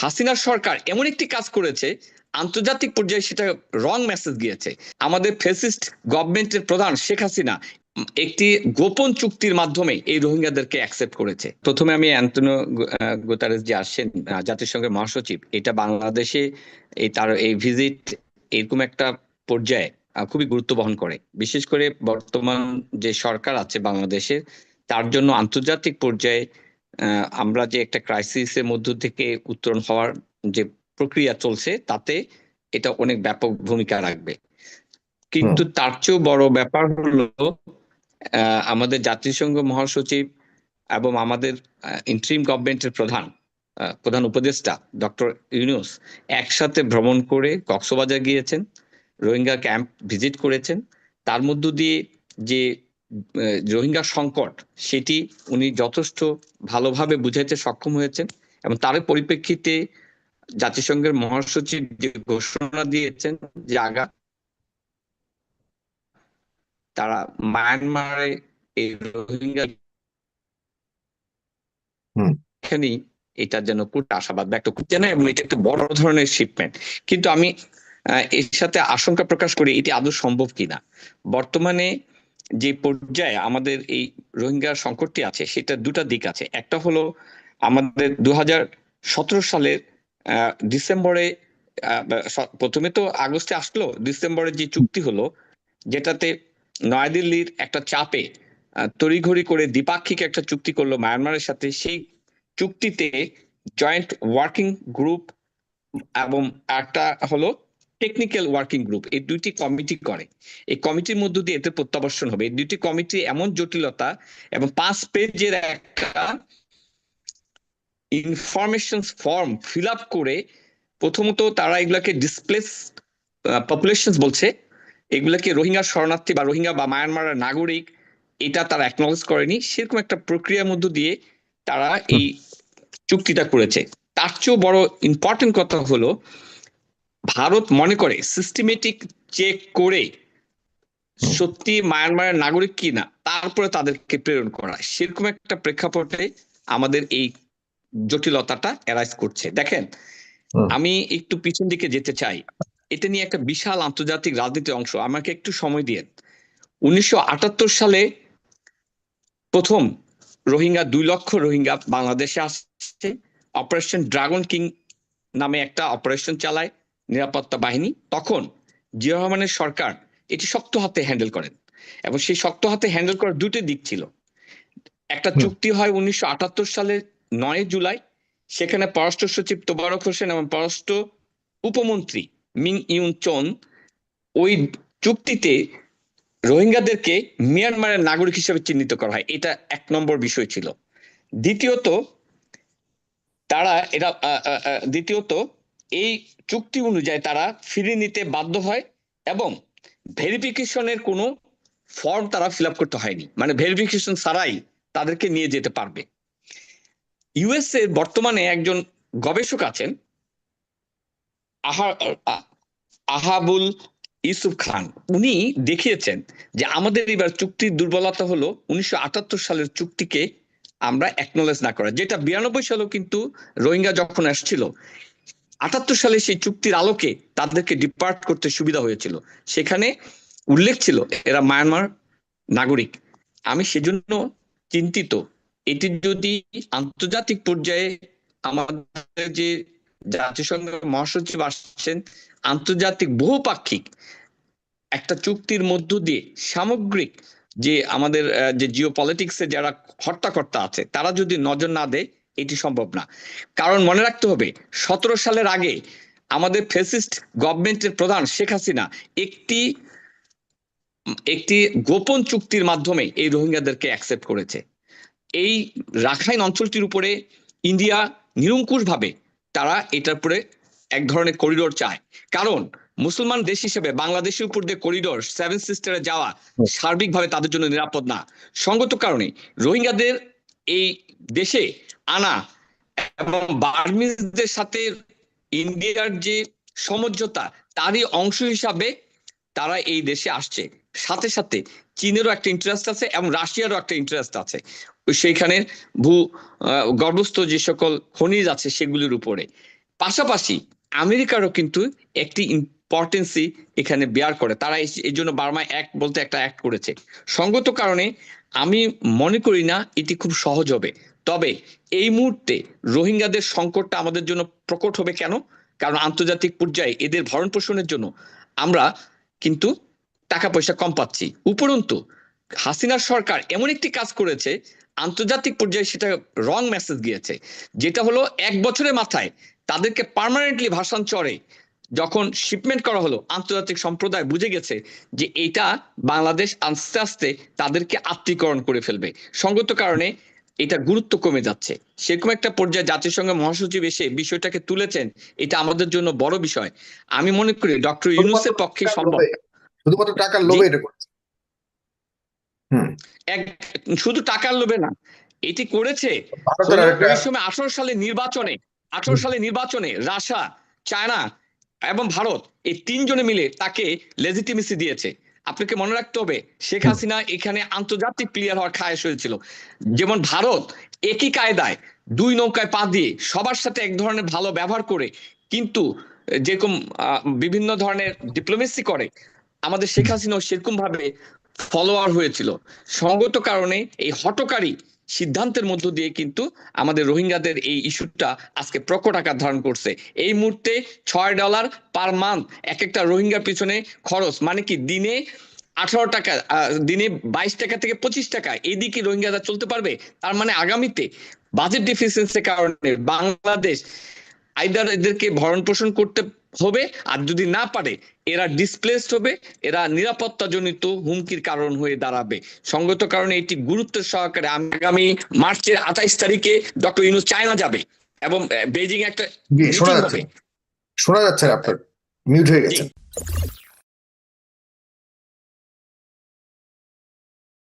হাসিনা সরকার এমন একটি কাজ করেছে, আন্তর্জাতিক পর্যায়ে সেটা রং মেসেজ গিয়েছে আমাদের ফেসিস্ট গভর্নমেন্টের প্রধান শেখ হাসিনা একটি গোপন চুক্তির মাধ্যমে এই রোহিঙ্গাদেরকে অ্যাকসেপ্ট করেছে। প্রথমে আমি অ্যান্টনিও গোতারেস যে আসছেন জাতিসংঘের মহাসচিব, এটা বাংলাদেশে এই তার এই ভিজিট এরকম একটা পর্যায়ে খুবই গুরুত্ব বহন করে। বিশেষ করে বর্তমান যে সরকার আছে বাংলাদেশের, তার জন্য আন্তর্জাতিক পর্যায়ে আমরা যে একটা ক্রাইসিসের মধ্য থেকে উত্তরণ হওয়ার যে প্রক্রিয়া চলছে তাতে এটা অনেক ব্যাপক ভূমিকা রাখবে। কিন্তু তার চেয়েও বড় ব্যাপার হলো আমাদের জাতিসংঘ মহাসচিব এবং আমাদের ইন্ট্রিম গভর্নমেন্টের প্রধান প্রধান উপদেষ্টা ডক্টর ইউনুস একসাথে ভ্রমণ করে কক্সবাজার গিয়েছেন রোহিঙ্গা ক্যাম্প ভিজিট করেছেন। তার মধ্য দিয়ে যে রোহিঙ্গা সংকট সেটি উনি যথেষ্ট ভালোভাবে বুঝাইতে সক্ষম হয়েছেন এবং তার পরিপ্রেক্ষিতে জাতিসংঘের মহাসচিব যে ঘোষণা দিয়েছেন যে আগা তারা মায়ানমারে এই রোহিঙ্গা। এখানেই এটা যেন পুরো আশাবাদ ব্যক্ত করছে না এবং এটা একটা বড় ধরনের শিপমেন্ট কিন্তু আমি আহ, এর সাথে আশঙ্কা প্রকাশ করি এটি আদৌ সম্ভব কিনা। বর্তমানে যে পর্যায়ে আমাদের এই রোহিঙ্গা সংকটটি আছে, সেটা দুটা দিক আছে। একটা হলো আমাদের দু হাজার সতেরো সালের ডিসেম্বরে প্রথমে তো আগস্টে আসলো, ডিসেম্বরে যে চুক্তি হলো, যেটাতে নয়াদিল্লির একটা চাপে তড়িঘড়ি করে দ্বিপাক্ষিক একটা চুক্তি করল মায়ানমারের সাথে। সেই চুক্তিতে জয়েন্ট ওয়ার্কিং গ্রুপ এবং একটা হলো টেকনিক্যাল ওয়ার্কিং গ্রুপ এই দুইটি কমিটি করে। এই কমিটির মধ্য দিয়ে এতে প্রত্যাবর্ষণ হবে। এই দুইটি কমিটি এমন জটিলতা এবং পাঁচ পেজের একটা ইনফরমেশন ফর্ম ফিল আপ করে প্রথমত তারা এগুলাকে ডিসপ্লেস পপুলেশন বলছে। এগুলাকে রোহিঙ্গা শরণার্থী বা রোহিঙ্গা বা মায়ানমারের নাগরিক এটা তারা অ্যাকনোলেজ করেনি। সেরকম একটা প্রক্রিয়ার মধ্য দিয়ে তারা এই চুক্তিটা করেছে। তার চেয়েও বড় ইম্পর্টেন্ট কথা হলো ভারত মনে করে সিস্টেমেটিক চেক করে সত্যি মায়ানমারের নাগরিক কি না তারপরে তাদেরকে প্রেরণ করা। সেরকম একটা প্রেক্ষাপটে আমাদের এই জটিলতাটা অ্যারাইজ করছে। দেখেন আমি একটু পিছন দিকে যেতে চাই। এটা নিয়ে একটা বিশাল আন্তর্জাতিক রাজনীতির অংশ। আমাকে একটু সময় দিয়ে উনিশশো আটাত্তর সালে প্রথম রোহিঙ্গা দুই লক্ষ রোহিঙ্গা বাংলাদেশে আসছে। অপারেশন ড্রাগন কিং নামে একটা অপারেশন চালায়। নিরাপত্তা বাহিনী তখন জিয়া রহমানের সরকার এটি শক্ত হাতে হ্যান্ডেল করেন এবং সেই শক্ত হাতে হ্যান্ডেল করার দুটি দিক ছিল। একটা চুক্তি হয় উনিশশো আটাত্তর সালের নয় জুলাই সেখানে পররাষ্ট্র সচিব তোবারক হোসেন এবং পররাষ্ট্র উপমন্ত্রী মিং ইউন চন ওই চুক্তিতে রোহিঙ্গাদেরকে মিয়ানমারের নাগরিক হিসেবে চিহ্নিত করা হয়। এটা এক নম্বর বিষয় ছিল। দ্বিতীয়ত তারা আহ, দ্বিতীয়ত এই চুক্তি অনুযায়ী তারা ফিরিয়ে নিতে বাধ্য হয় এবং ভেরিফিকেশনের কোনো ফর্ম তারা ফিল করতে হয়নি। মানে ভেরিফিকেশন ছাড়াই তাদেরকে নিয়ে যেতে পারবে। ইউএস এর বর্তমানে একজন গবেষক আছেন, আহা আহাবুল ইউসুফ খান। উনি দেখিয়েছেন যে আমাদের এবার চুক্তির দুর্বলতা হলো উনিশশো আটাত্তর সালের চুক্তিকে আমরা একনোলেজ না করা। যেটা বিরানব্বই সালেও কিন্তু রোহিঙ্গা যখন আসছিল আটাত্তর সালে সেই চুক্তির আলোকে তাদেরকে ডিপার্ট করতে সুবিধা হয়েছিল। সেখানে উল্লেখ ছিল, এরা মায়ানমার নাগরিক। আমি সেজন্য চিন্তিত। এটি যদি আন্তর্জাতিক পর্যায়ে আমাদের যে জাতিসংঘের মহাসচিব আসছেন, আন্তর্জাতিক বহুপাক্ষিক একটা চুক্তির মধ্য দিয়ে সামগ্রিক যে আমাদের যে জিও পলিটিক্সে যারা হর্তাকর্তা আছে, তারা যদি নজর না দেয় এটি সম্ভব না। কারণ মনে রাখতে হবে, সতেরো সালের আগে আমাদের ফেসিস্ট গভর্নমেন্টের প্রধান শেখ হাসিনা একটি একটি গোপন চুক্তির মাধ্যমে এই রোহিঙ্গাদেরকে অ্যাকসেপ্ট করেছে। এই রাখাইন অঞ্চলটির উপরে ইন্ডিয়া নিরঙ্কুশ ভাবে তারা এটার উপরে এক ধরনের করিডোর চায়। কারণ মুসলমান দেশ হিসেবে বাংলাদেশের উপর দিয়ে করিডোর সেভেন সিস্টারে যাওয়া সার্বিকভাবে তাদের জন্য নিরাপদ না। সঙ্গত কারণে রোহিঙ্গাদের এই দেশে আনা এবং বার্মিজদের সাথে ইন্ডিয়ার যে সমঝোতা, তারই অংশ হিসাবে তারা এই দেশে আসছে। সাথে সাথে চীনেরও একটা ইন্টারেস্ট আছে এবং রাশিয়ারও একটা ইন্টারেস্ট আছে। সেইখানে ভূ গর্ভস্থ যে সকল খনিজ আছে সেগুলির উপরে। পাশাপাশি আমেরিকারও কিন্তু একটি ইম্পর্টেন্সি এখানে বেয়ার করে। তারা এই- জন্য বার্মা অ্যাক্ট বলতে একটা অ্যাক্ট করেছে। সঙ্গত কারণে আমি মনে করি না এটি খুব সহজ হবে। তবে এই মুহূর্তে রোহিঙ্গাদের সংকটটা আমাদের জন্য প্রকট হবে কেন? কারণ আন্তর্জাতিক পর্যায়ে এদের ভরণ পোষণের জন্য আমরা কিন্তু টাকা পয়সা কম পাচ্ছি। উপরন্তু হাসিনার সরকার এমন একটি কাজ করেছে, আন্তর্জাতিক পর্যায়ে সেটা রং মেসেজ গিয়েছে যেটা হলো এক বছরের মাথায় তাদেরকে পার্মানেন্টলি চড়ে যখন শিপমেন্ট করা হলো আন্তর্জাতিক সম্প্রদায় বুঝে গেছে যে এটা বাংলাদেশ আস্তে আস্তে তাদেরকে আত্মীকরণ করে ফেলবে। সঙ্গত কারণে এটা গুরুত্ব কমে যাচ্ছে। সেরকম একটা পর্যায়ে জাতিসংঘ মহাসচিব এসে বিষয়টাকে তুলেছেন এটা আমাদের জন্য বড় বিষয়। আমি মনে করি ডক্টর ইউনুসের পক্ষে সম্ভব। শুধুমাত্র টাকার লোভে এটা করছে। হুম। এক শুধু টাকার লোভে না এটি করেছে ওই সময় আঠারো সালে নির্বাচনে আঠারো সালে নির্বাচনে রাশিয়া চায়না এবং ভারত এই তিনজনে মিলে তাকে লেজিটিমেসি দিয়েছে। আপনাকে মনে রাখতে হবে শেখ হাসিনা এখানে আন্তর্জাতিক প্লেয়ার হওয়ার খায়স হয়েছিল। যেমন ভারত একই কায়দায় দুই নৌকায় পা দিয়ে সবার সাথে এক ধরনের ভালো ব্যবহার করে কিন্তু যেরকম বিভিন্ন ধরনের ডিপ্লোমেসি করে আমাদের শেখ হাসিনাও সেরকম ভাবে ফলোয়ার হয়েছিল। সঙ্গত কারণে এই হটকারী সিদ্ধান্তের মধ্য দিয়ে কিন্তু আমাদের রোহিঙ্গাদের এই ইস্যুটা আজকে প্রকট আকার ধারণ করছে। এই মুহূর্তে ছয় ডলার পার মান্থ এক একটা রোহিঙ্গার পিছনে খরচ। মানে কি, দিনে আঠারো টাকা দিনে বাইশ টাকা থেকে পঁচিশ টাকা এদিকে রোহিঙ্গারা চলতে পারবে? তার মানে আগামীতে বাজেট ডিফিসিয়েন্সির কারণে বাংলাদেশ আইদার এদেরকে ভরণ পোষণ করতে হবে। আর যদি না পারে এরা ডিসপ্লেসড হবে এরা নিরাপত্তাজনিত হুমকির কারণ হয়ে দাঁড়াবে। সঙ্গত কারণে এটি গুরুত্ব সহকারে আগামী মার্চের আঠাইশ তারিখে ডক্টর ইউনুস চায়না যাবে এবং বেজিং একটা শোনা যাচ্ছে। শোনা যাচ্ছে আপনার মিউট হয়ে গেছে।